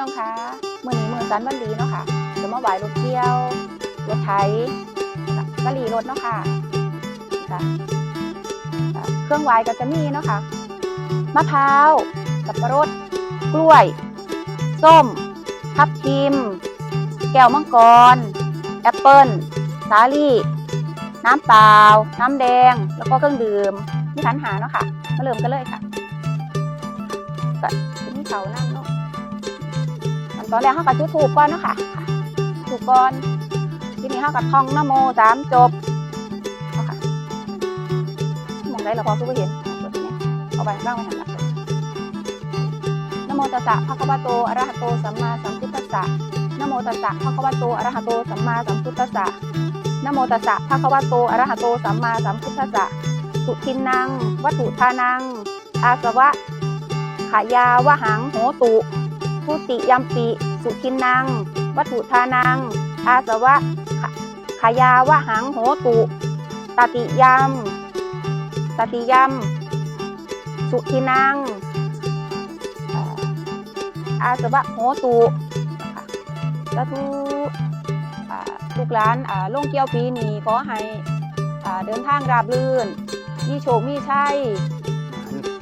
น้องคะมือหนีมือสันวันดีเนาะค่ะจะมาไหวรถเกี่ยวรถไถกะหรี่รถเนาะค่ะค่ะค่ะเครื่องไหวก็จะมีเนาะค่ะมะพร้าวสับปะรดกล้วย ส้ม ทับทิม แก้วมังกร แอปเปิ้ล สาลี่ น้ำเปล่า น้ำแดง แล้วก็เครื่องดื่มที่ขันหาเนาะค่ะ มาเริ่มกันเลยค่ะก็ที่นี่เขานั่งเนาะ ตอนแรกเขาก็จุดถูกก่อนเนาะค่ะถูกก่อนทีนี้เขาก็ท่องนโมสามจบเนาค่ะมองได้เราพอคือเห็นเอาเปิดตรงนี้เอาไปบ้างไว้ทางหลังนโมตัสสะภะคะวะโตอะระหะโตสัมมาสัมพุทธัสสะนโมตัสสะภะคะวะโตอะระหะโตสัมมาสัมพุทธัสสะนโมตัสสะภะคะวะโตอะระหะโตสัมมาสัมพุทธัสสะสุทินนังวัตถุทานัง อาสวะขายาวะหังโหตุ ทุติยัมปิสุทินนังวัตถุทานัง อาสวะขะขายาวะหังโหตุตติยัมตติยัมสุทินังเอ่ออาสวะโหตุค่ะสาธุอ่าลูกหลานอ่าลงเกี่ยวปีนี้ขอให้อ่าเดินทางราบรื่น มีโชคมีชัย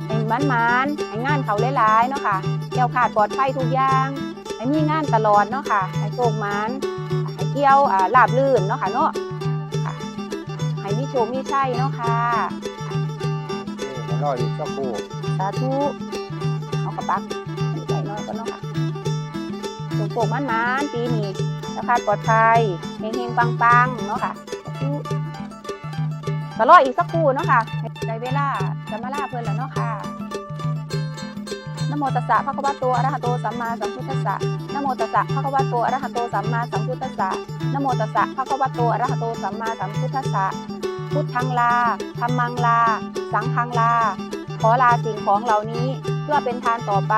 ให้มันมันๆให้งานเขาหลายๆเนาะค่ะเกี่ยวขาดปลอดภัยทุกอย่างให้มีงานตลอดเนาะค่ะให้โชคมันให้เกี่ยวอ่าลาบลื่นเนาะค่ะเนาะค่ะให้มีโชคมีชัยเนาะค่ะนี่รออยู่สักครู่สาธุเอากระปักให้ใจน้อยก็เนาะค่ะโชคโชคมันมันๆปีนี้ราคาดปลอดภัยเฮงๆปังๆเนาะค่ะสาธุก็รออีกสักครู่เนาะค่ะในเวลาจะมาลาเพื่อนแล้วเนาะค่ะนะ โมตัสสะภะคะวะโตอะระหะโตสัมมาสัมพุทธัสสะนะโมตัสสะภะคะวะโตอะระหะโตสัมมาสัมพุทธัสสะนะโมตัสสะภะคะวะโตอะระหะโตสัมมาสัมพุทธัสสะพุทธังลาธรรมังลา สังฆังลา ขอลาสิ่งของเหล่านี้เพื่อเป็นทานต่อไป